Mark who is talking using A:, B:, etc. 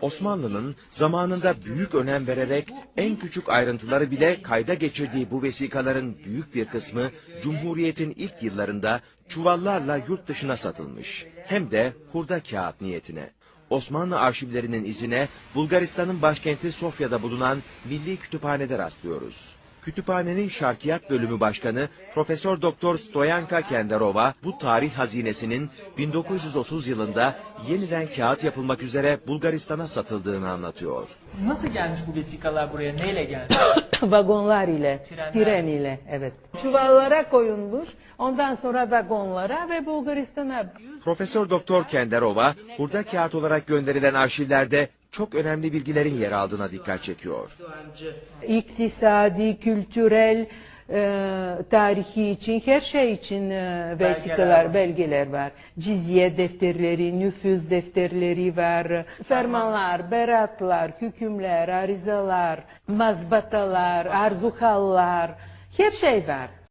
A: Osmanlı'nın zamanında büyük önem vererek en küçük ayrıntıları bile kayda geçirdiği bu vesikaların büyük bir kısmı Cumhuriyet'in ilk yıllarında çuvallarla yurt dışına satılmış. Hem de hurda kağıt niyetine. Osmanlı arşivlerinin izine Bulgaristan'ın başkenti Sofya'da bulunan Milli Kütüphane'de rastlıyoruz. Kütüphanenin Şarkiyat Bölümü Başkanı Profesör Doktor Stoyanka Kenderova bu tarih hazinesinin 1930 yılında yeniden kağıt yapılmak üzere Bulgaristan'a satıldığını anlatıyor.
B: Nasıl gelmiş bu vesikalar buraya? Neyle geldi?
C: Vagonlar ile,
B: Trenler.
C: tren ile, evet. Çuvallara koyulmuş, ondan sonra vagonlara ve Bulgaristan'a.
A: Profesör Doktor Kenderova burada kağıt olarak gönderilen arşivlerde çok önemli bilgilerin yer aldığına dikkat çekiyor.
C: İktisadi, kültürel, e, tarihi için, her şey için e, vesikalar, belgeler var. Cizye defterleri, nüfuz defterleri var, fermanlar, beratlar, hükümler, arizalar, mazbatalar, arzuhallar, her şey var.